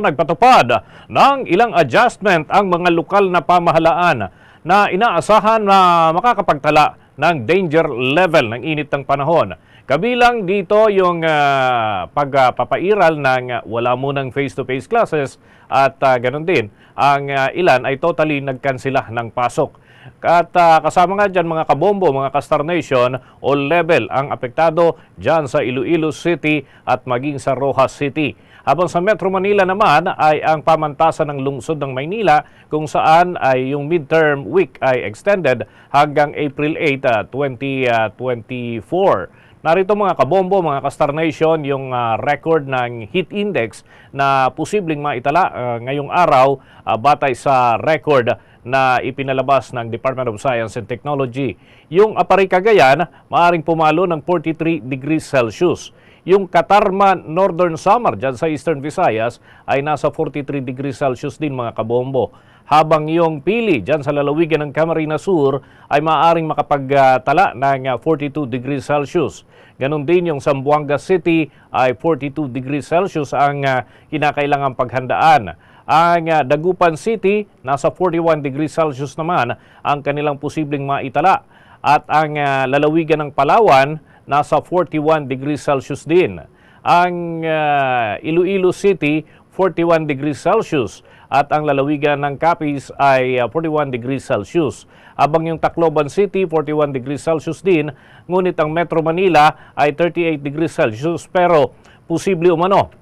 Nagpatupad ng ilang adjustment ang mga lokal na pamahalaan na inaasahan na makakapagtala ng danger level ng init ng panahon. Kabilang dito yung ah, pagpapairal ng ah, wala munang face-to-face classes at ah, ganun din, ang ah, ilan ay totally nagkansila ng pasok. At ah, kasama nga dyan mga kabombo, mga Kastar Nation, all level ang apektado dyan sa Iloilo City at maging sa Rojas City. Habang sa Metro Manila naman ay ang pamantasan ng lungsod ng Maynila kung saan ay yung midterm week ay extended hanggang April 8, ah, 2024. Narito mga kabombo, mga Kastar Nation, yung ah, record ng heat index na posibleng maitala ah, ngayong araw ah, batay sa record na ipinalabas ng Department of Science and Technology. Yung Apari Cagayan, maaring pumalo ng 43 degrees Celsius. Yung Katarman Northern Samar dyan sa Eastern Visayas ay nasa 43 degrees Celsius din mga kabombo. Habang yung Pili dyan sa lalawigan ng Camarines Sur ay maaaring makapagtala ng ah, 42 degrees Celsius. Ganon din yung Zamboanga City ay 42 degrees Celsius ang ah, kinakailangang paghandaan. Ang ah, Dagupan City, nasa 41 degrees Celsius naman ang kanilang posibleng maitala. At ang ah, lalawigan ng Palawan, nasa 41 degrees Celsius din. Ang ah, Iloilo City, 41 degrees Celsius. At ang lalawigan ng Capiz ay ah, 41 degrees Celsius. Habang yung Tacloban City, 41 degrees Celsius din. Ngunit ang Metro Manila ay 38 degrees Celsius. Pero posible umano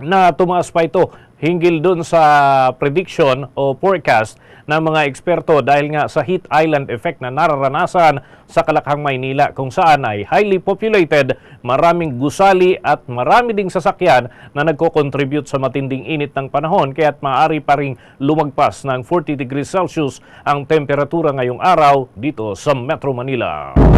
na tumaas pa ito hinggil dun sa prediction o forecast ng mga eksperto dahil nga sa heat island effect na nararanasan sa Kalakhang, Maynila kung saan ay highly populated, maraming gusali at marami ding sasakyan na nagko-contribute sa matinding init ng panahon kaya't maaari pa ring lumagpas ng 40 degrees Celsius ang temperatura ngayong araw dito sa Metro Manila.